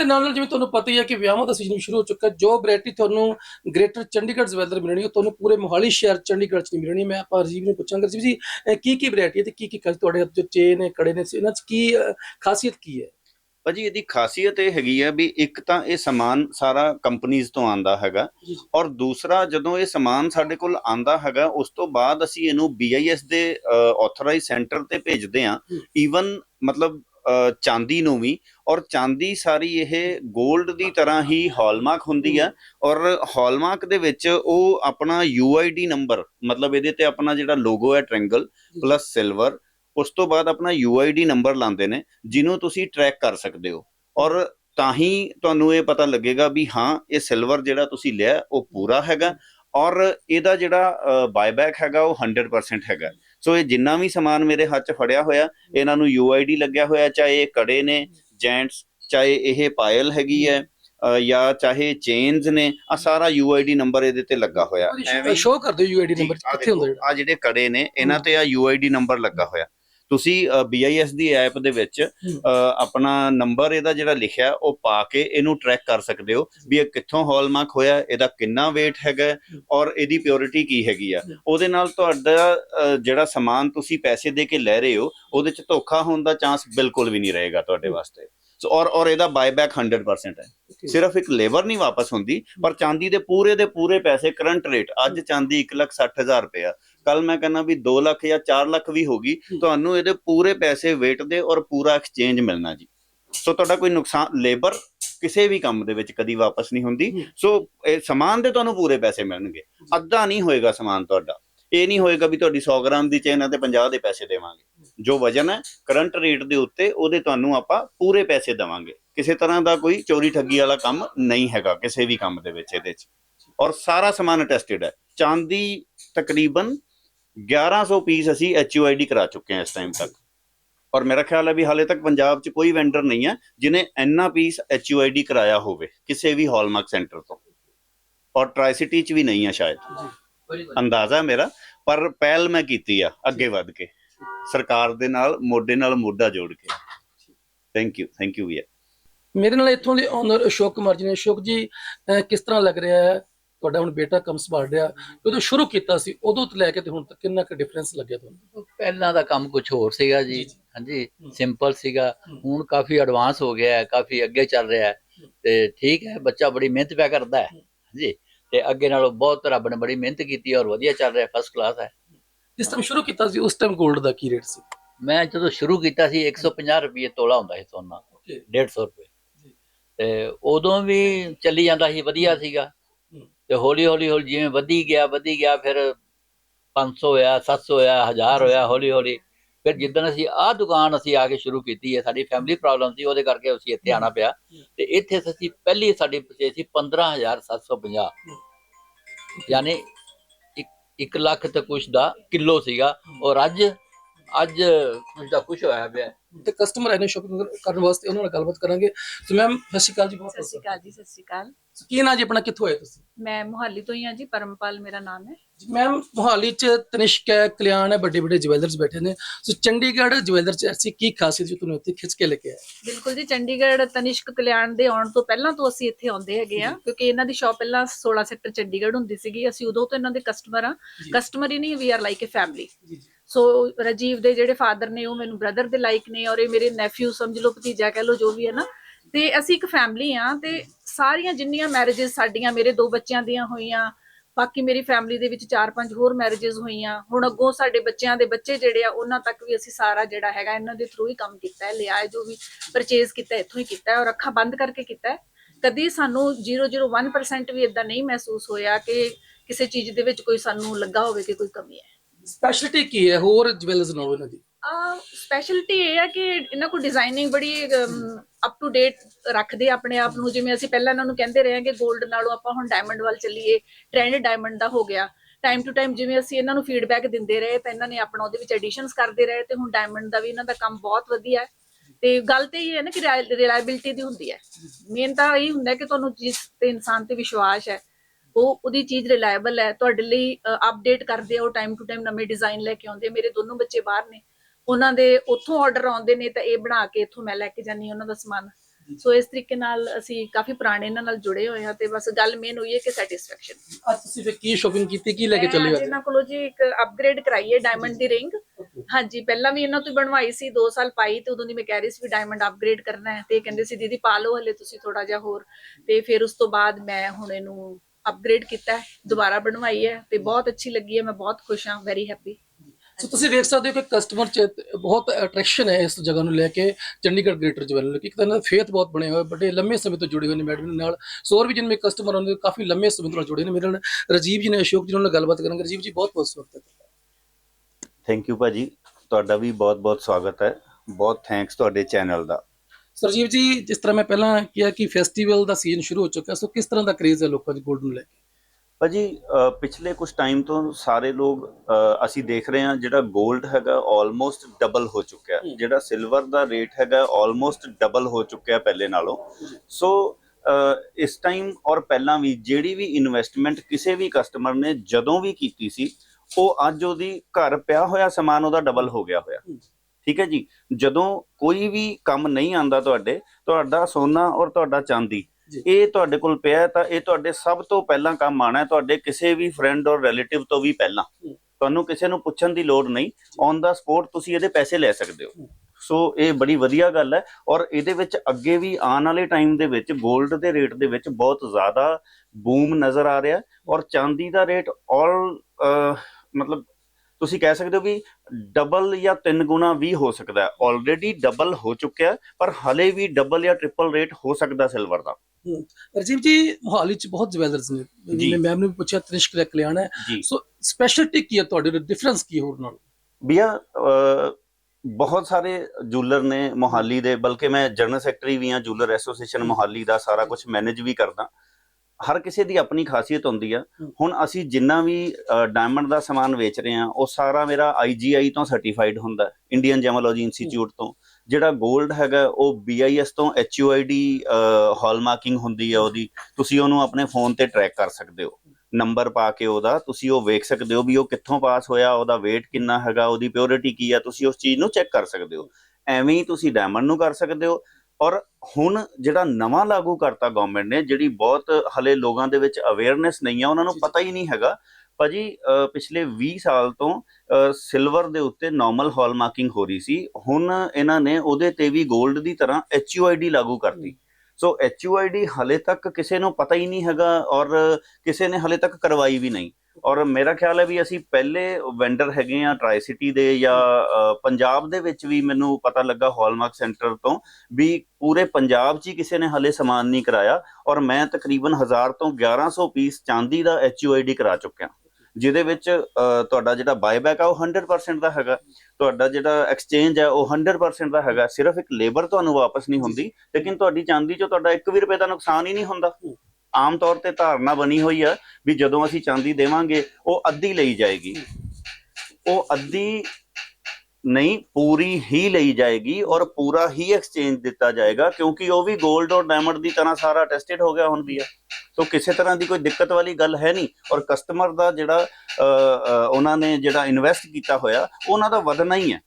ਦੇ ਨਾਲ ਨਾਲ ਜਿਵੇਂ ਤੁਹਾਨੂੰ ਪਤਾ ਹੀ ਹੈ ਕਿ ਵਿਆਹਾਂ ਦਾ ਸੀਜ਼ਨ ਸ਼ੁਰੂ ਹੋ ਚੁੱਕਾ ਹੈ ਜੋ ਵੈਰਾਈਟੀ ਤੁਹਾਨੂੰ ਗ੍ਰੇਟਰ ਚੰਡੀਗੜ੍ਹ ਜ਼ਵੈਲਰ ਮਿਲਣੀ ਹੈ ਤੁਹਾਨੂੰ ਪੂਰੇ ਮੋਹਾਲੀ ਸ਼ਹਿਰ ਚੰਡੀਗੜ੍ਹ ਚ ਨਹੀਂ ਮਿਲਣੀ ਮੈਂ ਆਪਾਂ ਰਜੀਵ ਨੂੰ ਪੁੱਛਾਂਗਾ ਰਜੀਵ ਜੀ ਕੀ ਕੀ ਵੈਰਾਈਟੀ ਹੈ ਤੇ ਕੀ ਕੀ ਤੁਹਾਡੇ ਹੱਥ ਜੋ ਚੇਨ ਨੇ ਕੜੇ ਨੇ ਇਹਨਾਂ ਚ ਕੀ ਖਾਸੀਅਤ ਕੀ ਹੈ ਭਾਜੀ ਇਹਦੀ ਖਾਸੀਅਤ ਇਹ ਹੈਗੀ ਆ ਵੀ ਇੱਕ ਤਾਂ ਇਹ ਸਮਾਨ ਸਾਰਾ ਕੰਪਨੀਆਂ ਤੋਂ ਆਂਦਾ ਹੈਗਾ। ਔਰ ਦੂਸਰਾ ਜਦੋਂ ਇਹ ਸਮਾਨ ਸਾਡੇ ਕੋਲ ਆਂਦਾ ਹੈਗਾ ਉਸ ਤੋਂ ਬਾਅਦ ਅਸੀਂ ਇਹਨੂੰ BIS ਦੇ ਆਥੋਰਾਈਜ਼ ਸੈਂਟਰ ਤੇ ਭੇਜਦੇ ਆ। ਈਵਨ ਮਤਲਬ ਚਾਂਦੀ ਨੂੰ ਵੀ ਔਰ ਚਾਂਦੀ ਸਾਰੀ ਇਹ 골ਡ ਦੀ ਤਰ੍ਹਾਂ ਹੀ ਹਾਲਮਾਰਕ ਹੁੰਦੀ ਆ ਔਰ ਹਾਲਮਾਰਕ ਦੇ ਵਿੱਚ ਉਹ ਆਪਣਾ UID ਨੰਬਰ ਮਤਲਬ ਇਹਦੇ ਤੇ ਆਪਣਾ ਜਿਹੜਾ ਲੋਗੋ ਹੈ ਟ੍ਰਾਇੰਗਲ। ਪਲੱਸ ਸਿਲਵਰ ਉਸ ਤੋਂ ਬਾਅਦ ਆਪਣਾ UID ਨੰਬਰ ਲਾਉਂਦੇ ਨੇ ਜਿਹਨੂੰ ਤੁਸੀਂ ਟਰੈਕ ਕਰ ਸਕਦੇ ਹੋ ਔਰ ਤਾਂ ਹੀ ਤੁਹਾਨੂੰ ਇਹ ਪਤਾ ਲੱਗੇਗਾ ਵੀ ਹਾਂ ਇਹ ਸਿਲਵਰ ਜਿਹੜਾ ਤੁਸੀਂ ਲਿਆ ਉਹ ਪੂਰਾ ਹੈਗਾ ਔਰ ਇਹਦਾ ਜਿਹੜਾ ਬਾਇਬੈਕ ਹੈਗਾ ਉਹ 100% ਹੈਗਾ ਸੋ ਇਹ ਜਿੰਨਾ ਵੀ ਸਮਾਨ ਮੇਰੇ ਹੱਥ 'ਚ ਫੜਿਆ ਹੋਇਆ ਇਹਨਾਂ ਨੂੰ UID ਲੱਗਿਆ ਹੋਇਆ ਚਾਹੇ ਇਹ ਕੜੇ ਨੇ ਜੈਂਟਸ ਚਾਹੇ ਇਹ ਪਾਇਲ ਹੈਗੀ ਹੈ ਜਾਂ ਚਾਹੇ ਚੇਨਸ ਨੇ ਆ ਸਾਰਾ UID ਨੰਬਰ ਇਹਦੇ ਤੇ ਲੱਗਾ ਹੋਇਆ। ਐਵੇਂ ਹੀ- ਸ਼ੋ ਕਰ ਦਿਓ ਯੂਆਈਡੀ ਨੰਬਰ ਕਿੱਥੇ ਹੁੰਦਾ ਦੇਖੋ, ਜਿਹੜਾ ਕੜੇ ਨੇ ਇਹਨਾਂ ਤੇ ਆ UID ਨੰਬਰ ਲੱਗਾ ਹੋਇਆ। ਤੁਸੀਂ BIS ਦੀ ਐਪ ਦੇ ਵਿੱਚ ਆਪਣਾ ਨੰਬਰ ਇਹਦਾ ਜਿਹੜਾ ਲਿਖਿਆ ਉਹ ਪਾ ਕੇ ਇਹਨੂੰ ਟਰੈਕ ਕਰ ਸਕਦੇ ਹੋ ਵੀ ਇਹ ਕਿੱਥੋਂ ਹਾਲਮਾਰਕ ਹੋਇਆ ਇਹਦਾ ਕਿੰਨਾ weight ਹੈਗਾ ਔਰ ਇਹਦੀ ਪਿਓਰਿਟੀ ਕੀ ਹੈਗੀ ਆ। ਉਹਦੇ ਨਾਲ ਤੁਹਾਡਾ ਜਿਹੜਾ ਸਮਾਨ ਤੁਸੀਂ ਪੈਸੇ ਦੇ ਕੇ ਲੈ ਰਹੇ ਹੋ ਉਹਦੇ ਚ ਧੋਖਾ ਹੋਣ ਦਾ ਚਾਂਸ ਬਿਲਕੁਲ ਵੀ ਨਹੀਂ ਰਹੇਗਾ ਤੁਹਾਡੇ ਵਾਸਤੇ। ਸੋ ਔਰ ਔਰ ਇਹਦਾ ਬਾਇਬੈਕ 100% ਹੈ। ਸਿਰਫ ਇੱਕ ਲੇਬਰ ਨਹੀਂ ਵਾਪਸ ਹੁੰਦੀ ਪਰ ਚਾਂਦੀ ਦੇ ਪੂਰੇ ਦੇ ਪੂਰੇ ਪੈਸੇ ਕਰੰਟ ਰੇਟ ਅੱਜ ਚਾਂਦੀ 160000 ਰੁਪਏ ਆ। ਕੱਲ ਮੈਂ ਕਹਿੰਦਾ ਵੀ 2 ਲੱਖ ਜਾਂ 4 ਲੱਖ ਵੀ ਹੋਗੀ ਹਮ। ਤੁਹਾਨੂੰ ਇਹਦੇ ਪੂਰੇ ਪੈਸੇ ਵੇਟ ਦੇ ਔਰ ਪੂਰਾ ਐਕਸਚੇਂਜ ਮਿਲਣਾ ਜੀ। ਸੋ ਤੁਹਾਡਾ ਕੋਈ ਨੁਕਸਾਨ ਲੇਬਰ ਕਿਸੇ ਵੀ ਕੰਮ ਦੇ ਵਿੱਚ ਕਦੀ ਵਾਪਸ ਨਹੀਂ ਹੁੰਦੀ। ਸੋ ਇਹ ਸਮਾਨ ਦੇ ਤੁਹਾਨੂੰ ਪੂਰੇ ਪੈਸੇ ਮਿਲਣਗੇ। ਅੱਧਾ ਨਹੀਂ ਹੋਏਗਾ ਸਮਾਨ ਤੁਹਾਡਾ। ਇਹ ਨਹੀਂ ਹੋਏਗਾ ਵੀ ਤੁਹਾਡੀ 100 ਗ੍ਰਾਮ ਦੀ ਚੇਨ ਹੈ ਤੇ 50 ਦੇ ਪੈਸੇ ਦੇਵਾਂਗੇ। ਜੋ ਵਜਨ ਹੈ ਕਰੰਟ ਰੇਟ ਦੇ ਉੱਤੇ ਉਹਦੇ ਤੁਹਾਨੂੰ ਆਪਾਂ ਪੂਰੇ ਪੈਸੇ ਦੇਵਾਂਗੇ। ਕਿਸੇ ਤਰ੍ਹਾਂ ਦਾ ਕੋਈ ਚੋਰੀ ਠੱਗੀ ਵਾਲਾ ਕੰਮ ਨਹੀਂ ਹੈਗਾ ਕਿਸੇ ਵੀ ਕੰਮ ਦੇ ਵਿੱਚ ਇਹਦੇ 'ਚ। ਔਰ ਸਾਰਾ ਸਮਾਨ ਅਟੈਸਟਡ ਹੈ। ਚਾਂਦੀ ਤਕਰੀਬਨ 1100 ਪੀਸ ਅਸੀਂ HUID ਕਰਾ ਚੁੱਕੇ ਹਾਂ ਇਸ ਟਾਈਮ ਤੱਕ। ਔਰ ਮੇਰਾ ਖਿਆਲ ਹੈ ਵੀ ਹਾਲੇ ਤੱਕ ਪੰਜਾਬ 'ਚ ਕੋਈ ਵੈਂਡਰ ਨਹੀਂ ਹੈ ਜਿਨੇ ਇੰਨਾ ਪੀਸ HUID ਕਰਾਇਆ ਹੋਵੇ ਕਿਸੇ ਵੀ ਹਾਲਮਾਰਕ ਸੈਂਟਰ ਤੋਂ। ਔਰ ਟ੍ਰਾਈ ਸਿਟੀ 'ਚ ਵੀ ਨਹੀਂ ਹੈ ਸ਼ਾਇਦ। ਅੰਦਾਜ਼ਾ ਹੈ ਮੇਰਾ ਪਰ ਪਹਿਲ ਮੈਂ ਕੀਤੀ ਆ ਅੱਗੇ ਵੱਧ ਕੇ। ਸਰਕਾਰ ਦੇ ਨਾਲ ਮੋਢੇ ਨਾਲ ਮੋਢਾ ਜੋੜ ਕੇ। ਥੈਂਕ ਯੂ ਥੈਂਕ ਯੂ ਵੀਰ ਮੇਰੇ ਨਾਲ ਇੱਥੋਂ ਦੇ ਓਨਰ ਅਸ਼ੋਕ ਕੁਮਾਰ ਜੀ ਨੇ। ਅਸ਼ੋਕ ਜੀ ਕਿਸ ਤਰ੍ਹਾਂ ਲੱਗ ਰਿਹਾ ਹੈ? ਤੁਹਾਡਾ ਹੁਣ ਬੇਟਾ ਕੰਮ ਸੰਭਾਲ ਰਿਹਾ ਜਦੋਂ ਸ਼ੁਰੂ ਕੀਤਾ ਸੀ ਉਦੋਂ ਤੋਂ ਲੈ ਕੇ ਤੇ ਹੁਣ ਤੱਕ ਕਿੰਨਾ ਕੁ ਡਿਫਰੈਂਸ ਲੱਗਿਆ ਤੁਹਾਨੂੰ ਪਹਿਲਾਂ ਦਾ ਕੰਮ ਕੁਝ ਹੋਰ ਸੀਗਾ ਜੀ। ਹਾਂਜੀ। ਸਿੰਪਲ ਸੀਗਾ। ਹੁਣ ਕਾਫੀ ਐਡਵਾਂਸ ਹੋ ਗਿਆ ਹੈ ਕਾਫੀ ਅੱਗੇ ਚੱਲ ਰਿਹਾ ਹੈ। ਤੇ ਠੀਕ ਹੈ ਬੱਚਾ ਬੜੀ ਮਿਹਨਤ ਪਿਆ ਕਰਦਾ ਹੈ। ਜੀ ਤੇ ਅੱਗੇ ਨਾਲੋਂ ਬਹੁਤ ਰੱਬ ਨੇ ਬੜੀ ਮਿਹਨਤ ਕੀਤੀ ਔਰ ਵਧੀਆ ਚੱਲ ਰਿਹਾ ਫਸਟ ਕਲਾਸ ਹੈ ਜਿਸ ਟਾਈਮ ਸ਼ੁਰੂ ਕੀਤਾ ਸੀ ਉਸ ਟਾਈਮ 골ਡ ਦਾ ਕੀ ਰੇਟ ਸੀ ਮੈਂ ਜਦੋਂ ਸ਼ੁਰੂ ਕੀਤਾ ਸੀ 150 ਰੁਪਏ ਤੋਲਾ ਹੁੰਦਾ ਸੀ ਸੋਨਾ ਓਕੇ 150 ਰੁਪਏ। ਤੇ ਉਦੋਂ ਵੀ ਚੱਲੀ ਜਾਂਦਾ ਸੀ ਵਧੀਆ ਸੀਗਾ। ਤੇ ਹੌਲੀ ਹੌਲੀ ਹੌਲੀ ਜਿਵੇਂ ਵਧੀ ਗਿਆ ਵਧੀ ਗਿਆ, ਫਿਰ 500 ਹੋਇਆ 700 ਹੋਇਆ 1000 ਹੋਇਆ, ਹੌਲੀ ਹੌਲੀ। ਫਿਰ ਜਿੱਦਣ ਅਸੀਂ ਆਹ ਦੁਕਾਨ ਅਸੀਂ ਆ ਕੇ ਸ਼ੁਰੂ ਕੀਤੀ ਹੈ, ਸਾਡੀ ਫੈਮਿਲੀ ਪ੍ਰੋਬਲਮ ਸੀ, ਉਹਦੇ ਕਰਕੇ ਅਸੀਂ ਇੱਥੇ ਆਣਾ ਪਿਆ। ਤੇ ਇੱਥੇ ਅਸੀਂ ਪਹਿਲੀ ਸਾਡੀ ਪਰਚੇਸ ਸੀ 15750 ਯਾਨੀ 1 ਲੱਖ ਤੇ ਕੁਛ ਦਾ ਕਿਲੋ ਸੀਗਾ। ਔਰ ਅੱਜ ਅੱਜ ਦਾ ਕੁਛ ਹੋਇਆ ਪਿਆ। ਤੇ ਕਸਟਮਰ ਆਏ ਨੇ ਸ਼ੋਪਿੰਗ ਕਰਨ ਵਾਸਤੇ ਉਹਨਾਂ ਨਾਲ ਗੱਲਬਾਤ ਕਰਾਂਗੇ। ਤੇ ਮੈਮ ਸਤਿ ਸ਼੍ਰੀ ਅਕਾਲ ਜੀ ਬਹੁਤ ਸਤਿ ਸ਼੍ਰੀ ਅਕਾਲ ਜੀ ਸਤਿ ਸ਼੍ਰੀ ਅਕਾਲ। ਕੀ ਨਾਂ ਜੀ ਆਪਣਾ ਕਿੱਥੋਂ ਆਏ ਤੁਸੀਂ? ਮੈਂ ਮੁਹਾਲੀ ਤੋਂ ਹੀ ਹਾਂ ਜੀ ਪਰਮਪਾਲ ਮੇਰਾ ਨਾਮ ਹੈ। ਮੈਮ ਮੁਹਾਲੀ ਚ ਤਨਿਸ਼ਕ ਹੈ ਕਲਿਆਣ ਹੈ ਵੱਡੇ ਵੱਡੇ ਜਵੈਲਰਸ ਬੈਠੇ ਨੇ। ਸੋ ਚੰਡੀਗੜ੍ਹ ਜਵੈਲਰ ਚ ਐਸੀ ਕੀ ਖਾਸੀਅਤ ਜੋ ਤੁਹਾਨੂੰ ਇੱਥੇ ਖਿੱਚ ਕੇ ਲੈ ਕੇ ਆਏ? ਬਿਲਕੁਲ ਜੀ ਚੰਡੀਗੜ੍ਹ ਤਨਿਸ਼ਕ ਕਲਿਆਣ ਦੇ ਆਉਣ ਤੋਂ ਪਹਿਲਾਂ ਤੋਂ ਅਸੀਂ ਇੱਥੇ ਆਉਂਦੇ ਹੈਗੇ ਆ ਕਿਉਂਕਿ ਇਹਨਾਂ ਦੀ ਸ਼ਾਪ ਪਹਿਲਾਂ 16 ਸੈਕਟਰ ਚੰਡੀਗੜ੍ਹ ਹੁੰਦੀ ਸੀਗੀ। ਅਸੀਂ ਉਦੋਂ ਤੋਂ ਇਹਨਾਂ ਦੇ ਕਸਟਮਰ ਆ। ਕਸਟਮਰ ਹੀ ਨਹੀਂ we are like a family ਜੀ ਜੀ। ਸੋ ਰਾਜੀਵ ਦੇ ਜਿਹੜੇ ਫਾਦਰ ਨੇ ਉਹ ਮੈਨੂੰ ਬ੍ਰਦਰ ਦੇ ਲਾਈਕ ਨੇ ਔਰ ਇਹ ਮੇਰੇ ਨੈਫਿਊ ਸਮਝ ਲਓ, ਭਤੀਜਾ ਕਹਿ ਲਓ, ਜੋ ਵੀ ਹੈ ਨਾ। ਤੇ ਅਸੀਂ ਇੱਕ ਫੈਮਿਲੀ ਆ ਤੇ ਸਾਰੀਆਂ ਜਿੰਨੀਆਂ ਮੈਰਿਜਸ ਸਾਡੀਆਂ ਮੇਰੇ ਦੋ ਬੱਚਿਆਂ ਦੀਆਂ ਹੋਈਆਂ, ਬਾਕੀ ਮੇਰੀ ਫੈਮਿਲੀ ਦੇ ਵਿੱਚ ਚਾਰ ਪੰਜ ਹੋਰ ਮੈਰਿਜਸ ਹੋਈਆਂ, ਹੁਣ ਅੱਗੋਂ ਸਾਡੇ ਬੱਚਿਆਂ ਦੇ ਬੱਚੇ ਜਿਹੜੇ ਆ, ਉਹਨਾਂ ਤੱਕ ਵੀ ਅਸੀਂ ਸਾਰਾ ਜਿਹੜਾ ਹੈਗਾ ਇਹਨਾਂ ਦੇ ਥਰੂ ਹੀ ਕੰਮ ਕੀਤਾ ਹੈ, ਲਿਆ ਹੈ, ਜੋ ਵੀ ਪਰਚੇਸ ਕੀਤਾ ਇੱਥੋਂ ਹੀ ਕੀਤਾ ਹੈ ਔਰ ਅੱਖਾਂ ਬੰਦ ਕਰਕੇ ਕੀਤਾ ਹੈ। ਕਦੀ ਸਾਨੂੰ 001% ਵੀ ਇਦਾਂ ਨਹੀਂ ਮਹਿਸੂਸ ਹੋਇਆ ਕਿ ਕਿਸੇ ਚੀਜ਼ ਦੇ ਵਿੱਚ ਕੋਈ ਸਾਨੂੰ ਲੱਗਾ ਹੋਵੇ ਕਿ ਕੋਈ ਕਮੀ ਹੈ। ਸਪੈਸ਼ਲਿਟੀ ਕੀ ਹੈ? ਹੋਰ ਜਵੈਲਰਸ ਨਾਲੋਂ ਇਹਨਾਂ ਦੀ। ਸਪੈਸ਼ਲਿਟੀ ਇਹ ਹੈ ਕਿ ਇਹਨਾਂ ਕੋਲ ਡਿਜ਼ਾਈਨਿੰਗ ਬੜੀ ਅਪ ਟੂ ਡੇਟ ਰੱਖਦੇ ਆਪਣੇ ਆਪ ਨੂੰ। ਜਿਵੇਂ ਅਸੀਂ ਪਹਿਲਾਂ ਇਹਨਾਂ ਨੂੰ ਕਹਿੰਦੇ ਰਹੇ ਹਾਂ ਕਿ 골ਡ ਨਾਲੋਂ ਆਪਾਂ ਹੁਣ ਡਾਇਮੰਡ ਵੱਲ ਚੱਲੀਏ ਟ੍ਰੈਂਡ ਡਾਇਮੰਡ ਦਾ ਹੋ ਗਿਆ। ਟਾਈਮ ਟੂ ਟਾਈਮ ਜਿਵੇਂ ਅਸੀਂ ਇਹਨਾਂ ਨੂੰ ਫੀਡਬੈਕ ਦਿੰਦੇ ਰਹੇ, ਤਾਂ ਇਹਨਾਂ ਨੇ ਆਪਣਾ ਉਹਦੇ ਵਿੱਚ ਐਡੀਸ਼ਨਸ ਕਰਦੇ ਰਹੇ ਤੇ ਹੁਣ ਡਾਇਮੰਡ ਦਾ ਵੀ ਇਹਨਾਂ ਦਾ ਕੰਮ ਬਹੁਤ ਵਧੀਆ ਹੈ। ਤੇ ਗੱਲ ਤੇ ਇਹ ਹੈ ਨਾ ਕਿ ਰਿਲਾਇਬਿਲਿਟੀ ਦੀ ਹੁੰਦੀ ਹੈ। ਮੇਨ ਤਾਂ ਇਹ ਹੁੰਦਾ ਕਿ ਤੁਹਾਨੂੰ ਜਿਸ ਤੇ ਇਨਸਾਨ ਤੇ ਵਿਸ਼ਵਾਸ ਹੈ ਉਹ ਉਹਦੀ ਚੀਜ਼ ਰਿਲਾਇਬਲ ਹੈ ਤੁਹਾਡੇ ਲਈ ਅਪਡੇਟ ਕਰਦੇ ਆ ਉਹ ਟਾਈਮ ਟੂ ਟਾਈਮ ਨਵੇਂ ਡਿਜ਼ਾਈਨ ਲੈ ਕੇ ਆਉਂਦੇ ਆ। ਮੇਰੇ ਦੋਨੋਂ ਬੱਚੇ ਬਾਹਰ ਨੇ। ਉਹਨਾਂ ਦੇ ਉੱਥੋਂ ਆਰਡਰ ਆਉਂਦੇ ਨੇ ਤਾਂ ਇਹ ਬਣਾ ਕੇ ਇੱਥੋਂ ਮੈਂ ਲੈ ਕੇ ਜਾਂਦੀ ਹਾਂ ਉਹਨਾਂ ਦਾ ਸਮਾਨ। ਸੋ ਇਸ ਤਰੀਕੇ ਨਾਲ ਅਸੀਂ ਕਾਫੀ ਪੁਰਾਣੇ ਇਹਨਾਂ ਨਾਲ ਜੁੜੇ ਹੋਏ ਹਾਂ ਤੇ ਬਸ ਗੱਲ ਮੇਨ ਹੋਈ ਹੈ ਕਿ ਸੈਟੀਸਫੈਕਸ਼ਨ ਅੱਜ ਤੁਸੀਂ ਫਿਰ ਕੀ ਸ਼ਾਪਿੰਗ ਕੀਤੀ ਕੀ ਲੈ ਕੇ ਚੱਲੇ ਹੋ? ਇਹਨਾਂ ਕੋਲੋਂ ਜੀ ਇੱਕ ਅਪਗ੍ਰੇਡ ਕਰਾਈ ਹੈ ਡਾਇਮੰਡ ਦੀ ਰਿੰਗ ਹਾਂਜੀ ਪਹਿਲਾਂ ਵੀ ਇਹਨਾਂ ਤੋਂ ਹੀ ਬਣਵਾਈ ਸੀ 2 ਸਾਲ ਪਾਈ ਤੇ ਉਦੋਂ ਦੀ ਮੈਂ ਕਹਿ ਰਹੀ ਸੀ ਵੀ ਡਾਇਮੰਡ ਅਪਗ੍ਰੇਡ ਕਰਨਾ ਹੈ ਤੇ ਕਹਿੰਦੇ ਸੀ ਦੀਦੀ ਪਾ ਲਓ ਹਲੇ ਤੁਸੀਂ ਥੋੜਾ ਜਿਹਾ ਹੋਰ। ਤੇ ਫਿਰ ਉਸ ਤੋਂ ਬਾਅਦ ਮੈਂ ਹੁਣ ਇਹਨੂੰ ਅਪਗ੍ਰੇਡ ਕੀਤਾ ਹੈ ਦੁਬਾਰਾ ਬਣਵਾਈ ਹੈ ਤੇ ਬਹੁਤ ਅੱਛੀ ਲੱਗੀ ਹੈ ਮੈਂ ਬਹੁਤ ਖੁਸ਼ ਹਾਂ ਵੈਰੀ ਹੈਪੀ ਸੋ ਤੁਸੀਂ ਵੇਖ ਸਕਦੇ ਹੋ ਕਿ ਕਸਟਮਰ ਚ ਬਹੁਤ ਅਟਰੈਕਸ਼ਨ ਹੈ ਇਸ ਜਗ੍ਹਾ ਨੂੰ ਲੈ ਕੇ ਚੰਡੀਗੜ੍ਹ ਗ੍ਰੇਟਰ ਜਵੈਲਰ ਇੱਕ ਤਰ੍ਹਾਂ ਦਾ ਫੇਥ ਬਹੁਤ ਬਣੇ ਹੋਏ ਬੜੇ ਲੰਮੇ ਸਮੇਂ ਤੋਂ ਜੁੜੇ ਹੋਏ ਨੇ ਮੈਡਮ ਨਾਲ। ਸੋ ਹੋਰ ਵੀ ਜਿਨਮੇ ਕਸਟਮਰ ਹੁੰਦੇ ਕਾਫੀ ਲੰਮੇ ਸਮੇਂ ਤੋਂ ਜੁੜੇ ਨੇ ਮੇਰੇ ਨਾਲ। ਰਾਜੀਵ ਜੀ ਨੇ ਅਸ਼ੋਕ ਜੀ ਨਾਲ ਗੱਲਬਾਤ ਕਰਾਂਗੇ। ਰਾਜੀਵ ਜੀ ਬਹੁਤ ਬਹੁਤ ਸਵਾਗਤ ਹੈ ਥੈਂਕ ਯੂ ਭਾਜੀ। ਤੁਹਾਡਾ ਵੀ ਬਹੁਤ-ਬਹੁਤ ਸਵਾਗਤ ਹੈ। ਬਹੁਤ ਥੈਂਕਸ ਤੁਹਾਡੇ ਚੈਨਲ ਦਾ। ਸੋ ਰਾਜੀਵ ਜੀ ਜਿਸ ਤਰ੍ਹਾਂ ਮੈਂ ਪਹਿਲਾਂ ਕਿਹਾ ਕਿ ਫੈਸਟੀਵਲ ਦਾ ਸੀਜ਼ਨ ਸ਼ੁਰੂ ਹੋ ਚੁੱਕਾ ਸੋ ਕਿਸ ਤਰ੍ਹਾਂ ਦਾ ਕ੍ਰੇਜ਼ ਹੈ ਲੋਕਾਂ ਦੀ 골ਡ ਨੂੰ ਲੈ ਕੇ ਭਾਜੀ ਪਿਛਲੇ ਕੁਝ ਟਾਈਮ ਤੋਂ ਸਾਰੇ ਲੋਕ ਅਸੀਂ ਦੇਖ ਰਹੇ ਹਾਂ ਜਿਹੜਾ 골ਡ ਹੈਗਾ ਆਲਮੋਸਟ ਡਬਲ ਹੋ ਚੁੱਕਿਆ। ਜਿਹੜਾ ਸਿਲਵਰ ਦਾ ਰੇਟ ਹੈਗਾ ਆਲਮੋਸਟ ਡਬਲ ਹੋ ਚੁੱਕਿਆ ਪਹਿਲੇ ਨਾਲੋਂ ਸੋ ਇਸ ਟਾਈਮ ਔਰ ਪਹਿਲਾਂ ਵੀ ਜਿਹੜੀ ਵੀ ਇਨਵੈਸਟਮੈਂਟ ਕਿਸੇ ਵੀ ਕਸਟਮਰ ਨੇ ਜਦੋਂ ਵੀ ਕੀਤੀ ਸੀ ਉਹ ਅੱਜ ਉਹਦੀ ਘਰ ਪਿਆ ਹੋਇਆ ਸਮਾਨ ਉਹਦਾ ਡਬਲ ਹੋ ਗਿਆ ਹੋਇਆ। ਠੀਕ ਹੈ ਜੀ ਜਦੋਂ ਕੋਈ ਵੀ ਕੰਮ ਨਹੀਂ ਆਂਦਾ ਤੁਹਾਡੇ ਤੁਹਾਡਾ ਸੋਨਾ ਔਰ ਤੁਹਾਡਾ ਚਾਂਦੀ। ਇਹ ਤੁਹਾਡੇ ਕੋਲ ਪਿਆ ਤਾਂ ਇਹ ਤੁਹਾਡੇ ਸਭ ਤੋਂ ਪਹਿਲਾਂ ਕੰਮ ਆਣਾ ਹੈ ਤੁਹਾਡੇ ਕਿਸੇ ਵੀ ਫਰੈਂਡ ਔਰ ਰਿਲੇਟਿਵ ਤੋਂ ਵੀ ਪਹਿਲਾਂ। ਤੁਹਾਨੂੰ ਕਿਸੇ ਨੂੰ ਪੁੱਛਣ ਦੀ ਲੋੜ ਨਹੀਂ ਔਨ ਦਾ ਸਪੋਰਟ ਤੁਸੀਂ ਇਹਦੇ ਪੈਸੇ ਲੈ ਸਕਦੇ ਹੋ। ਸੋ ਇਹ ਬੜੀ ਵਧੀਆ ਗੱਲ ਹੈ ਔਰ ਇਹਦੇ ਵਿੱਚ ਅੱਗੇ ਵੀ ਆਉਣ ਵਾਲੇ ਟਾਈਮ ਦੇ ਵਿੱਚ 골ਡ ਦੇ ਰੇਟ ਦੇ ਵਿੱਚ ਬਹੁਤ ਜ਼ਿਆਦਾ ਬੂਮ ਨਜ਼ਰ ਆ ਰਿਹਾ ਔਰ ਚਾਂਦੀ ਦਾ ਰੇਟ ਆਲ ਮਤਲਬ ਤੁਸੀਂ ਕਹਿ ਸਕਦੇ ਹੋ ਵੀ ਡਬਲ ਜਾਂ ਤਿੰਨ ਗੁਣਾ ਵੀ ਹੋ ਸਕਦਾ ਹੈ। ਆਲਰੇਡੀ ਡਬਲ ਹੋ ਚੁੱਕਿਆ ਪਰ ਹਲੇ ਵੀ ਡਬਲ ਜਾਂ ਟ੍ਰਿਪਲ ਰੇਟ ਹੋ ਸਕਦਾ ਸਿਲਵਰ ਦਾ। ਰਾਜੀਵ ਜੀ ਮੋਹਾਲੀ ਚ ਬਹੁਤ ਜਵੈਲਰਸ ਨੇ। ਮੈਂ ਮੈਮ ਨੂੰ ਪੁੱਛਿਆ ਤ੍ਰਿਸ਼ਕ ਲੈ ਕਲਿਆਣ ਸੋ ਸਪੈਸ਼ਲਟੀ ਕੀ ਹੈ ਤੁਹਾਡੇ ਡਿਫਰੈਂਸ ਕੀ ਹੋਰ ਨਾਲ? ਭਈਆ ਅ, ਬਹੁਤ ਸਾਰੇ ਜੂਲਰ ਨੇ ਮੋਹਾਲੀ ਦੇ ਬਲਕਿ ਮੈਂ ਜਨਰਲ ਸੈਕਟਰੀ ਵੀ ਹਾਂ ਜੂਲਰ ਐਸੋਸੀਏਸ਼ਨ ਮੋਹਾਲੀ ਦਾ ਸਾਰਾ ਕੁਝ ਮੈਨੇਜ ਵੀ ਕਰਦਾ। ਹਰ ਕਿਸੇ ਦੀ ਆਪਣੀ ਖਾਸੀਅਤ ਹੁੰਦੀ ਆ। ਹੁਣ ਅਸੀਂ ਜਿੰਨਾ ਵੀ ਡਾਇਮੰਡ ਦਾ ਸਮਾਨ ਵੇਚ ਰਹੇ ਹਾਂ ਉਹ ਸਾਰਾ ਮੇਰਾ ਆਈਜੀਆਈ ਤੋਂ ਸਰਟੀਫਾਈਡ ਹੁੰਦਾ ਇੰਡੀਅਨ ਜੈਮੋਲੋਜੀ ਇੰਸਟੀਚਿਊਟ ਤੋਂ। ਜਿਹੜਾ 골ਡ ਹੈਗਾ ਉਹ BIS ਤੋਂ HUID ਹਾਲਮਾਰਕਿੰਗ ਹੁੰਦੀ ਆ ਉਹਦੀ। ਤੁਸੀਂ ਉਹਨੂੰ ਆਪਣੇ ਫੋਨ ਤੇ ਟਰੈਕ ਕਰ ਸਕਦੇ ਹੋ। ਨੰਬਰ ਪਾ ਕੇ ਉਹਦਾ ਤੁਸੀਂ ਉਹ ਵੇਖ ਸਕਦੇ ਹੋ ਵੀ ਉਹ ਕਿੱਥੋਂ ਪਾਸ ਹੋਇਆ ਉਹਦਾ weight ਕਿੰਨਾ ਹੈਗਾ ਉਹਦੀ ਪਿਓਰਿਟੀ ਕੀ ਆ ਤੁਸੀਂ ਉਸ ਚੀਜ਼ ਨੂੰ ਚੈੱਕ ਕਰ ਸਕਦੇ ਹੋ। ਐਵੇਂ ਹੀ ਤੁਸੀਂ ਡਾਇਮੰਡ ਨੂੰ ਕਰ ਸਕਦੇ ਹੋ। ਔਰ ਹੁਣ ਜਿਹੜਾ ਨਵਾਂ ਲਾਗੂ ਕਰਤਾ ਗਵਰਨਮੈਂਟ ਨੇ ਜਿਹੜੀ ਬਹੁਤ ਹਲੇ ਲੋਕਾਂ ਦੇ ਵਿੱਚ ਅਵੇਅਰਨੈਸ ਨਹੀਂ ਆ ਉਹਨਾਂ ਨੂੰ। ਪਤਾ ਹੀ ਨਹੀਂ ਹੈਗਾ। ਭਾਜੀ ਪਿਛਲੇ 20 ਸਾਲ ਤੋਂ ਸਿਲਵਰ ਦੇ ਉੱਤੇ ਨਾਰਮਲ ਹਾਲਮਾਰਕਿੰਗ ਹੋ ਰਹੀ ਸੀ। ਹੁਣ ਇਹਨਾਂ ਨੇ ਉਹਦੇ ਤੇ ਵੀ 골ਡ ਦੀ ਤਰ੍ਹਾਂ HUID ਲਾਗੂ ਕਰਤੀ। ਸੋ HUID ਹਲੇ ਤੱਕ ਕਿਸੇ ਨੂੰ ਪਤਾ ਹੀ ਨਹੀਂ ਹੈਗਾ ਔਰ ਕਿਸੇ ਨੇ ਹਲੇ ਤੱਕ ਕਰਵਾਈ ਵੀ ਨਹੀਂ। ਔਰ ਮੇਰਾ ਖਿਆਲ ਹੈ ਵੀ ਅਸੀਂ ਪਹਿਲੇ ਵੈਂਡਰ ਹੈਗੇ ਆ ਟਰਾਈ ਸਿਟੀ ਦੇ ਜਾਂ ਪੰਜਾਬ ਦੇ ਵਿੱਚ ਵੀ ਮੈਨੂੰ ਪਤਾ ਲੱਗਾ ਹਾਲਮਾਰਕ ਸੈਂਟਰ ਤੋਂ ਵੀ ਪੂਰੇ ਪੰਜਾਬ 'ਚ ਹੀ ਕਿਸੇ ਨੇ ਹਲੇ ਸਮਾਨ ਨਹੀਂ ਕਰਾਇਆ ਔਰ ਮੈਂ ਤਕਰੀਬਨ 1000 ਤੋਂ 1100 ਪੀਸ ਚਾਂਦੀ ਦਾ HUID ਕਰਾ ਚੁੱਕਿਆ। ਜਿਹਦੇ ਵਿੱਚ ਤੁਹਾਡਾ ਜਿਹੜਾ ਬਾਇਬੈਕ ਆ ਉਹ 100% ਦਾ ਹੈਗਾ। ਤੁਹਾਡਾ ਜਿਹੜਾ ਐਕਸਚੇਂਜ ਹੈ ਉਹ 100% ਦਾ ਹੈਗਾ। ਸਿਰਫ ਇੱਕ ਲੇਬਰ ਤੁਹਾਨੂੰ ਵਾਪਸ ਨਹੀਂ ਹੁੰਦੀ। ਲੇਕਿਨ ਤੁਹਾਡੀ ਚਾਂਦੀ 'ਚੋਂ ਤੁਹਾਡਾ 1 ਵੀ ਰੁਪਏ ਦਾ ਨੁਕਸਾਨ ਹੀ ਨਹੀਂ ਹੁੰਦਾ। ਆਮ ਤੌਰ ਤੇ ਧਾਰਨਾ ਬਣੀ ਹੋਈ ਆ ਵੀ ਜਦੋਂ ਅਸੀਂ ਚਾਂਦੀ ਦੇਵਾਂਗੇ ਉਹ ਅੱਧੀ ਲਈ ਜਾਏਗੀ। ਉਹ ਅੱਧੀ ਨਹੀਂ ਪੂਰੀ ਹੀ ਲਈ ਜਾਏਗੀ ਔਰ ਪੂਰਾ ਹੀ ਐਕਸਚੇਂਜ ਦਿੱਤਾ ਜਾਏਗਾ ਕਿਉਂਕਿ ਉਹ ਵੀ 골ਡ ਔਰ ਡਾਇਮੰਡ ਦੀ ਤਰ੍ਹਾਂ ਸਾਰਾ ਟੈਸਟਡ ਹੋ ਗਿਆ ਹੁੰਦੀ ਆ। ਸੋ ਕਿਸੇ ਤਰ੍ਹਾਂ ਦੀ ਕੋਈ ਦਿੱਕਤ ਵਾਲੀ ਗੱਲ ਹੈ ਨਹੀਂ ਔਰ ਕਸਟਮਰ ਦਾ ਜਿਹੜਾ ਉਹਨਾਂ ਨੇ ਜਿਹੜਾ ਇਨਵੈਸਟ ਕੀਤਾ ਹੋਇਆ ਉਹਨਾਂ ਦਾ ਵਧਣਾ ਹੀ ਹੈ।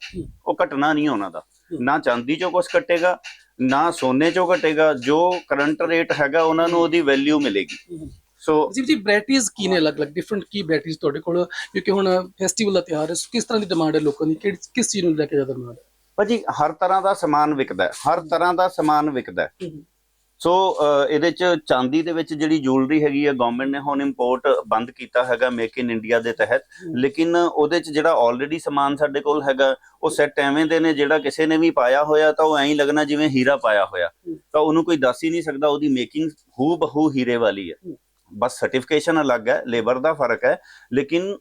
ਉਹ ਘਟਣਾ ਨਹੀਂ ਹੈ ਉਹਨਾਂ ਦਾ। ਨਾ ਚਾਂਦੀ ਚੋਂ ਕੁਝ ਘਟੇਗਾ ਨਾ ਸੋਨੇ ਚੋਂ ਘਟੇਗਾ ਜੋ ਕਰੰਟ ਰੇਟ ਹੈਗਾ ਉਹਨਾਂ ਨੂੰ ਉਹਦੀ ਵੈਲਿਊ ਮਿਲੇਗੀ। ਸੋ ਜੀ ਜੀ ਵੈਰਾਈਟੀਆਂ ਕੀ ਨੇ ਅਲੱਗ-ਅਲੱਗ? ਡਿਫਰੈਂਟ ਕੀ ਵੈਰਾਈਟੀਆਂ ਤੁਹਾਡੇ ਕੋਲ? ਕਿਉਂਕਿ ਹੁਣ ਫੈਸਟੀਵਲ ਦਾ ਤਿਉਹਾਰ ਹੈ ਸੋ ਕਿਸ ਤਰ੍ਹਾਂ ਦੀ ਡਿਮਾਂਡ ਹੈ ਲੋਕਾਂ ਦੀ? ਕਿਹੜੀ ਕਿਸ ਚੀਜ਼ ਨੂੰ ਲੈ ਕੇ ਜ਼ਿਆਦਾ ਡਿਮਾਂਡ ਹੈ? ਭਾਜੀ ਹਰ ਤਰ੍ਹਾਂ ਦਾ ਸਮਾਨ ਵਿਕਦਾ ਹੈ ਹਰ ਤਰ੍ਹਾਂ ਦਾ ਸਮਾਨ ਵਿਕਦਾ ਹੈ। ਸੋ ਇਹਦੇ ਚ ਚਾਂਦੀ ਦੇ ਵਿੱਚ ਜਿਹੜੀ ਜੁਐਲਰੀ ਹੈਗੀ ਹੈ ਗਵਰਨਮੈਂਟ ਨੇ ਹੁਣ ਇੰਪੋਰਟ ਬੰਦ ਕੀਤਾ ਹੈਗਾ ਮੇਕ ਇਨ ਇੰਡੀਆ ਦੇ ਤਹਿਤ। ਲੇਕਿਨ ਉਹਦੇ ਚ ਜਿਹੜਾ ਆਲਰੇਡੀ ਸਮਾਨ ਸਾਡੇ ਕੋਲ ਹੈਗਾ ਉਹ ਸੈੱਟ ਐਵੇਂ ਦੇ ਨੇ ਜਿਹੜਾ ਕਿਸੇ ਨੇ ਵੀ ਪਾਇਆ ਹੋਇਆ ਤਾਂ ਉਹ ਐਂ ਲੱਗਣਾ ਜਿਵੇਂ ਹੀਰਾ ਪਾਇਆ ਹੋਇਆ। ਤਾਂ ਉਹਨੂੰ ਕੋਈ ਦੱਸ ਹੀ ਨਹੀਂ ਸਕਦਾ ਉਹਦੀ ਮੇਕਿੰਗ ਹੂ ਬਹੂ ਹੀਰੇ ਵਾਲੀ ਹੈ। ਬਸ ਸਰਟੀਫਿਕੇਸ਼ਨ ਅਲੱਗ ਹੈ ਲੇਬਰ ਦਾ ਫ਼ਰਕ ਹੈ। ਲੇਕਿਨ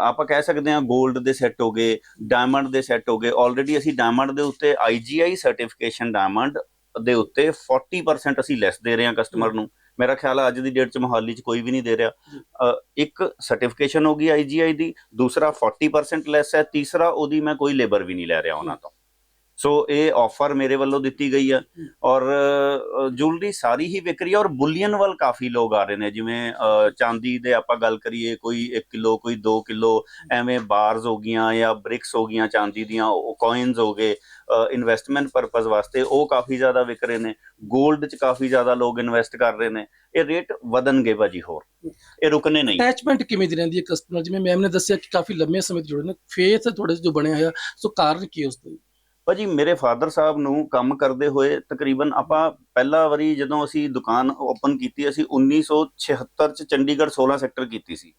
ਆਪਾਂ ਕਹਿ ਸਕਦੇ ਹਾਂ 골ਡ ਦੇ ਸੈੱਟ ਹੋ ਗਏ ਡਾਇਮੰਡ ਦੇ ਸੈੱਟ ਹੋ ਗਏ। ਆਲਰੇਡੀ ਅਸੀਂ ਡਾਇਮੰਡ ਦੇ ਉੱਤੇ IGI ਸਰਟੀਫਿਕੇਸ਼ਨ ਡਾਇਮੰਡ ਦੇ ਉੱਤੇ 40% ਅਸੀਂ ਲੈਸ ਦੇ ਰਹੇ ਹਾਂ ਕਸਟਮਰ ਨੂੰ। ਮੇਰਾ ਖਿਆਲ ਹੈ ਅੱਜ ਦੀ ਡੇਟ 'ਚ ਮੋਹਾਲੀ 'ਚ ਕੋਈ ਵੀ ਨਹੀਂ ਦੇ ਰਿਹਾ। ਇੱਕ ਸਰਟੀਫਿਕੇਸ਼ਨ ਹੋ ਗਈ IGI ਦੀ ਦੂਸਰਾ 40% ਲੈਸ ਹੈ ਤੀਸਰਾ ਉਹਦੀ ਮੈਂ ਕੋਈ ਲੇਬਰ ਵੀ ਨਹੀਂ ਲੈ ਰਿਹਾ ਉਹਨਾਂ ਤੋਂ। ਸੋ ਇਹ ਆਫਰ ਮੇਰੇ ਵੱਲੋਂ ਦਿੱਤੀ ਗਈ ਹੈ। ਔਰ ਜੁਐਲਰੀ ਸਾਰੀ ਹੀ ਵਿਕ ਰਹੀ ਹੈ ਔਰ ਬੁਲੀਅਨ ਵੱਲ ਕਾਫੀ ਲੋਕ ਆ ਰਹੇ ਨੇ। ਜਿਵੇਂ ਚਾਂਦੀ ਦੇ ਆਪਾਂ ਗੱਲ ਕਰੀਏ ਕੋਈ 1 ਕਿਲੋ ਕੋਈ 2 ਕਿਲੋ ਐਵੇਂ ਬਾਰਸ ਹੋ ਗਈਆਂ ਜਾਂ ਬ੍ਰਿਕਸ ਹੋ ਗਈਆਂ ਚਾਂਦੀ ਦੀਆਂ ਉਹ ਕੋਇਨਸ ਹੋ ਗਏ ਇਨਵੈਸਟਮੈਂਟ ਪਰਪਸ ਵਾਸਤੇ ਉਹ ਕਾਫੀ ਜ਼ਿਆਦਾ ਵਿਕ ਰਹੇ ਨੇ। 골ਡ 'ਚ ਕਾਫੀ ਜ਼ਿਆਦਾ ਲੋਕ ਇਨਵੈਸਟ ਕਰ ਰਹੇ ਨੇ। ਇਹ ਰੇਟ ਵਧਣਗੇ ਭਾਜੀ ਹੋਰ। ਇਹ ਰੁਕਨੇ ਨਹੀਂ। ਅਟੈਚਮੈਂਟ ਕਿਵੇਂ ਦੀ ਰਹਿੰਦੀ ਹੈ ਕਸਟਮਰ ਜਿਵੇਂ ਮੈਮ ਨੇ ਦੱਸਿਆ ਕਿ ਕਾਫੀ ਲੰਮੇ ਸਮੇਂ ਤੋਂ ਜੁੜੇ ਨੇ। ਫੇਥ ਥੋੜੇ ਜੋ ਬਣਿਆ ਹੋਇਆ। ਸੋ ਕਾਰਨ ਕੀ ਉਸ ਦਾ ਭਾਜੀ ਮੇਰੇ ਫਾਦਰ ਸਾਹਿਬ ਨੂੰ ਕੰਮ ਕਰਦੇ ਹੋਏ ਤਕਰੀਬਨ ਆਪਾਂ ਪਹਿਲਾ ਵਾਰੀ ਜਦੋਂ ਅਸੀਂ ਦੁਕਾਨ ਓਪਨ ਕੀਤੀ, ਅਸੀਂ 1976 ਚ ਚੰਡੀਗੜ੍ਹ 16 ਸੈਕਟਰ ਕੀਤੀ ਸੀ।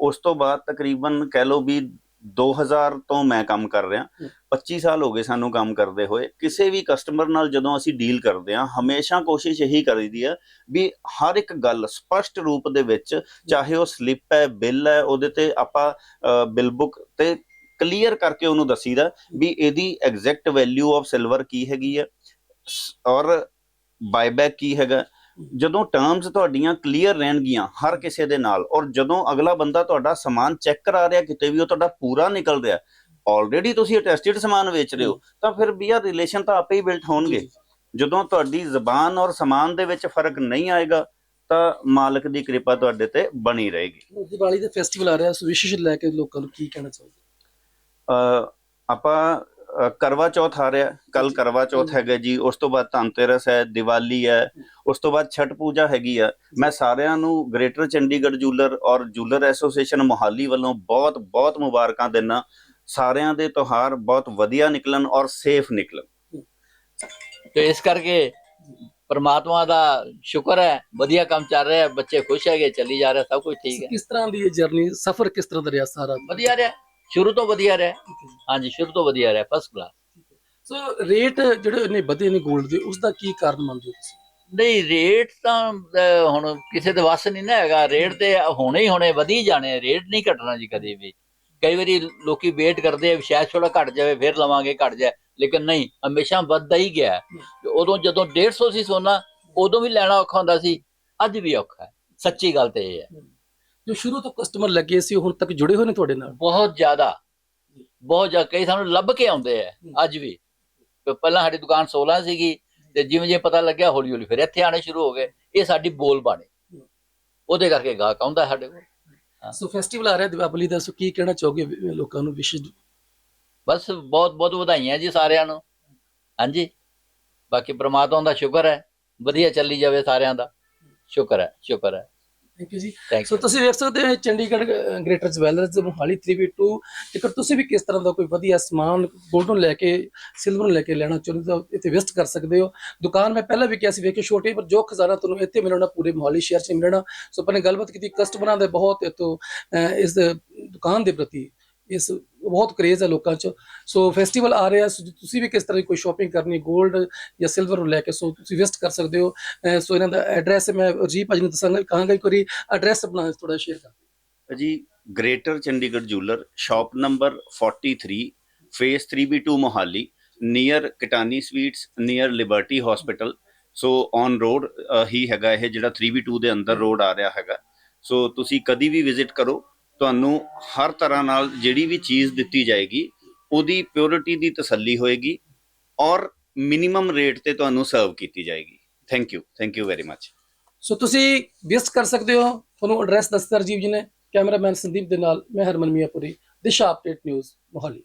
ਉਸ ਤੋਂ ਬਾਅਦ ਤਕਰੀਬਨ ਕਹਿ ਲਓ ਵੀ 2000 ਤੋਂ ਮੈਂ ਕੰਮ ਕਰ ਰਿਹਾ। 25 ਸਾਲ ਹੋ ਗਏ ਸਾਨੂੰ ਕੰਮ ਕਰਦੇ ਹੋਏ। ਕਿਸੇ ਵੀ ਕਸਟਮਰ ਨਾਲ ਜਦੋਂ ਅਸੀਂ ਡੀਲ ਕਰਦੇ ਹਾਂ, ਹਮੇਸ਼ਾ ਕੋਸ਼ਿਸ਼ ਇਹੀ ਕਰੀਦੀ ਹੈ ਵੀ ਹਰ ਇੱਕ ਗੱਲ ਸਪਸ਼ਟ ਰੂਪ ਦੇ ਵਿੱਚ, ਚਾਹੇ ਉਹ ਸਲਿੱਪ ਹੈ, ਬਿੱਲ ਹੈ, ਉਹਦੇ ਤੇ ਆਪਾਂ ਬਿੱਲ ਬੁੱਕ ਤੇ ਕਲੀਅਰ ਕਰਕੇ ਉਹਨੂੰ ਦੱਸੀਦਾ ਵੀ ਇਹਦੀ ਐਗਜ਼ੈਕਟ ਵੈਲਿਊ ਆਫ ਸਿਲਵਰ ਕੀ ਹੈਗੀ ਹੈ ਔਰ ਬਾਇਬੈਕ ਕੀ ਹੈਗਾ। ਜਦੋਂ ਟਰਮਸ ਤੁਹਾਡੀਆਂ ਕਲੀਅਰ ਰਹਿਣਗੀਆਂ ਹਰ ਕਿਸੇ ਦੇ ਨਾਲ ਔਰ ਜਦੋਂ ਅਗਲਾ ਬੰਦਾ ਤੁਹਾਡਾ ਸਮਾਨ ਚੈੱਕ ਕਰਾ ਰਿਹਾ ਕਿਤੇ ਵੀ ਉਹ ਤੁਹਾਡਾ ਪੂਰਾ ਨਿਕਲ ਰਿਹਾ ਆਲਰੇਡੀ ਤੁਸੀਂ ਅਟੈਸਟਡ ਸਮਾਨ ਵੇਚ ਰਹੇ ਹੋ ਤਾਂ ਫਿਰ ਵੀ ਆ ਰਿਲੇਸ਼ਨ ਤਾਂ ਆਪੇ ਹੀ ਬਿਲਟ ਹੋਣਗੇ। ਜਦੋਂ ਤੁਹਾਡੀ ਜ਼ਬਾਨ ਔਰ ਸਮਾਨ ਦੇ ਵਿੱਚ ਫ਼ਰਕ ਨਹੀਂ ਆਏਗਾ ਤਾਂ ਮਾਲਕ ਦੀ ਕਿਰਪਾ ਤੁਹਾਡੇ ਤੇ ਬਣੀ ਰਹੇਗੀ। ਦੀਵਾਲੀ ਦਾ ਫੈਸਟੀਵਲ ਆ ਰਿਹਾ ਸੋ ਵਿਸ਼ੇਸ਼ ਲੈ ਕੇ ਲੋਕਾਂ ਨੂੰ ਕੀ ਕਹਿਣਾ ਚਾਹੋਗੇ? ਅ, ਆਪਾਂ ਕਰਵਾ ਚੌਥ ਆ ਰਿਹਾ ਕੱਲ ਕਰਵਾ ਚੌਥ ਹੈਗਾ ਜੀ ਉਸ ਤੋਂ ਬਾਅਦ ਧਨਤੇਰਸ ਹੈ ਦੀਵਾਲੀ ਹੈ ਉਸ ਤੋਂ ਬਾਅਦ ਛਠ ਪੂਜਾ ਹੈਗੀ ਆ। ਮੈਂ ਸਾਰਿਆਂ ਨੂੰ ਗ੍ਰੇਟਰ ਚੰਡੀਗੜ੍ਹ ਜੂਲਰ ਔਰ ਜੂਲਰ ਐਸੋਸੀਏਸ਼ਨ ਮੋਹਾਲੀ ਵੱਲੋਂ ਬਹੁਤ ਬਹੁਤ ਮੁਬਾਰਕਾਂ ਦਿੰਦਾ ਸਾਰਿਆਂ ਦੇ ਤਿਉਹਾਰ ਬਹੁਤ ਵਧੀਆ ਨਿਕਲਣ ਔਰ ਸੇਫ ਨਿਕਲਣ। ਤੇ ਇਸ ਕਰਕੇ ਪਰਮਾਤਮਾ ਦਾ ਸ਼ੁਕਰ ਹੈ ਵਧੀਆ ਕੰਮ ਚੱਲ ਰਿਹਾ ਬੱਚੇ ਖੁਸ਼ ਹੈਗੇ ਚੱਲੀ ਜਾ ਰਿਹਾ ਸਭ ਕੁਝ ਠੀਕ ਹੈ। ਕਿਸ ਤਰ੍ਹਾਂ ਦੀ ਇਹ ਜਰਨੀ ਸਫ਼ਰ ਕਿਸ ਤਰ੍ਹਾਂ ਦਾ ਰਿਹਾ ਸਾਰਾ? ਵਧੀਆ ਰਿਹਾ। ਸ਼ੁਰੂ ਤੋਂ ਵਧੀਆ ਰਿਹਾ। ਹਾਂਜੀ ਸ਼ੁਰੂ ਤੋਂ ਵਧੀਆ ਰਿਹਾ ਫਸਟ ਕਲਾਸ ਸੋ ਰੇਟ ਜਿਹੜੇ ਨੇ ਵਧੇ ਨੇ 골ਡ ਦੇ ਉਸ ਦਾ ਕੀ ਕਾਰਨ ਮੰਨਦੇ ਹੋ ਤੁਸੀਂ? ਨਹੀਂ ਰੇਟ ਤਾਂ ਹੁਣ ਕਿਸੇ ਦੇ ਵੱਸ ਨਹੀਂ ਨਾ ਹੈਗਾ। ਰੇਟ ਤੇ ਹੋਣੇ ਹੀ ਹੋਣੇ ਵਧੀ ਜਾਣੇ ਰੇਟ ਨਹੀਂ ਘਟਣਾ ਜੀ ਕਦੇ ਵੀ। ਕਈ ਵਾਰੀ ਲੋਕੀ ਵੇਟ ਕਰਦੇ ਆ ਸ਼ਾਇਦ ਥੋੜਾ ਘਟ ਜਾਵੇ ਫਿਰ ਲਵਾਂਗੇ ਘਟ ਜਾਏ। ਲੇਕਿਨ ਨਹੀਂ ਹਮੇਸ਼ਾ ਵੱਧਦਾ ਹੀ ਗਿਆ। ਉਦੋਂ ਜਦੋਂ 150 ਸੀ ਸੋਨਾ ਉਦੋਂ ਵੀ ਲੈਣਾ ਔਖਾ ਹੁੰਦਾ ਸੀ। ਅੱਜ ਵੀ ਔਖਾ ਹੈ। ਸੱਚੀ ਗੱਲ ਤੇ ਇਹ ਹੈ। ਜੋ ਸ਼ੁਰੂ ਤੋਂ ਕਸਟਮਰ ਲੱਗੇ ਸੀ ਹੁਣ ਤੱਕ ਜੁੜੇ ਹੋਏ ਨੇ ਤੁਹਾਡੇ ਨਾਲ? ਬਹੁਤ ਜ਼ਿਆਦਾ। ਬਹੁਤ ਜ਼ਿਆਦਾ। ਕਈ ਸਾਨੂੰ ਲੱਭ ਕੇ ਆਉਂਦੇ ਆ ਅੱਜ ਵੀ। ਪਹਿਲਾਂ ਸਾਡੀ ਦੁਕਾਨ 16 ਸੀਗੀ ਤੇ ਜਿਵੇਂ ਜਿਵੇਂ ਪਤਾ ਲੱਗਿਆ ਹੌਲੀ ਹੌਲੀ ਫਿਰ ਇੱਥੇ ਆਣੇ ਸ਼ੁਰੂ ਹੋ ਗਏ। ਇਹ ਸਾਡੀ ਬੋਲ ਬਾਣੀ। ਉਹਦੇ ਕਰਕੇ ਗਾਹਕ ਆਉਂਦਾ ਸਾਡੇ ਕੋਲ। ਸੋ ਫੈਸਟੀਵਲ ਆ ਰਿਹਾ ਦੀਵਾਲੀ ਦਾ ਸੋ ਕੀ ਕਹਿਣਾ ਚਾਹੋਗੇ ਲੋਕਾਂ ਨੂੰ ਵਿਸ਼ੇਸ਼ ਬਸ ਬਹੁਤ ਬਹੁਤ ਵਧਾਈਆਂ ਜੀ ਸਾਰਿਆਂ ਨੂੰ। ਹਾਂਜੀ। ਬਾਕੀ ਪ੍ਰਮਾਤਮਾ ਦਾ ਸ਼ੁਕਰ ਹੈ। ਵਧੀਆ ਚੱਲੀ ਜਾਵੇ ਸਾਰਿਆਂ ਦਾ। ਸ਼ੁਕਰ ਹੈ ਸ਼ੁਕਰ ਹੈ। ਥੈਂਕ ਯੂ ਜੀ। ਸੋ ਤੁਸੀਂ ਵੇਖ ਸਕਦੇ ਹੋ Chandigarh greater jewellers Mohali 3v2 ਜੇਕਰ ਤੁਸੀਂ ਵੀ ਕਿਸ ਤਰ੍ਹਾਂ ਦਾ ਕੋਈ ਵਧੀਆ ਸਮਾਨ 골ਡ ਨੂੰ ਲੈ ਕੇ ਸਿਲਵਰ ਨੂੰ ਲੈ ਕੇ ਲੈਣਾ ਚਾਹੁੰਦੇ ਹੋ ਤਾਂ ਇੱਥੇ ਵਿਜ਼ਿਟ ਕਰ ਸਕਦੇ ਹੋ। ਦੁਕਾਨ ਮੈਂ ਪਹਿਲਾਂ ਵੀ ਕਿਹਾ ਸੀ ਵੇਖੋ ਛੋਟੀ ਪਰ ਜੋ ਖਜ਼ਾਨਾ ਤੁਹਾਨੂੰ ਇੱਥੇ ਮਿਲਣਾ ਪੂਰੇ ਮੋਹਾਲੀ ਸ਼ਹਿਰ 'ਚ ਮਿਲਣਾ। ਸੋ ਆਪਾਂ ਨੇ ਗੱਲਬਾਤ ਕੀਤੀ ਕਸਟਮਰਾਂ ਦੇ ਬਹੁਤ ਇਤੋਂ ਇਸ ਦੁਕਾਨ ਦੇ ਪ੍ਰਤੀ। ਇਸ ਬਹੁਤ ਕਰੇਜ਼ ਹੈ ਲੋਕਾਂ 'ਚ। ਸੋ ਫੈਸਟੀਵਲ ਆ ਰਿਹਾ, ਸੋ ਤੁਸੀਂ ਵੀ ਕਿਸ ਤਰ੍ਹਾਂ ਦੀ ਕੋਈ ਸ਼ਾਪਿੰਗ ਕਰਨੀ 골ਡ ਜਾਂ ਸਿਲਵਰ ਨੂੰ ਲੈ ਕੇ, ਸੋ ਤੁਸੀਂ ਵਿਜ਼ਿਟ ਕਰ ਸਕਦੇ ਹੋ। ਸੋ ਇਹਨਾਂ ਦਾ ਐਡਰੈਸ ਮੈਂ ਰਜੀਵ ਭਾਜੀ ਨੂੰ ਦੱਸਾਂਗਾ, ਕਹਾਂਗਾ ਇੱਕ ਵਾਰੀ ਐਡਰੈਸ ਆਪਣਾ ਥੋੜਾ ਸ਼ੇਅਰ ਕਰ। ਜੀ greater Chandigarh jeweller shop number 43 phase 3B2 Mohali near Katani sweets near Liberty hospital so on road ਹੀ ਹੈਗਾ ਇਹ ਜਿਹੜਾ 3B2 ਦੇ ਅੰਦਰ ਰੋਡ ਆ ਰਿਹਾ ਹੈਗਾ। ਸੋ ਤੁਸੀਂ ਕਦੀ ਵੀ ਵਿਜ਼ਿਟ ਕਰੋ ਤੁਹਾਨੂੰ ਹਰ ਤਰ੍ਹਾਂ ਨਾਲ ਜਿਹੜੀ ਵੀ ਚੀਜ਼ ਦਿੱਤੀ ਜਾਏਗੀ, ਉਹਦੀ ਪਿਓਰਿਟੀ ਦੀ ਤਸੱਲੀ ਹੋਏਗੀ ਔਰ ਮਿਨੀਮਮ ਰੇਟ ਤੇ ਤੁਹਾਨੂੰ ਸਰਵ ਕੀਤੀ ਜਾਏਗੀ। Thank you thank you very much so ਤੁਸੀਂ ਵਿਜ਼ਿਟ ਕਰ ਸਕਦੇ ਹੋ, ਤੁਹਾਨੂੰ ਐਡਰੈਸ ਦੱਸਦਾ ਰਜੀਵ ਜੀ ਨੇ ਕੈਮਰਾਮੈਨ ਸੰਦੀਪ ਦੇ ਨਾਲ, ਮੈਂ ਹਰਮਨ ਮੀਆਂਪੁਰੀ, ਦਿਸ਼ਾ ਅਪਡੇਟ ਨਿਊਜ਼ ਮੋਹਾਲੀ।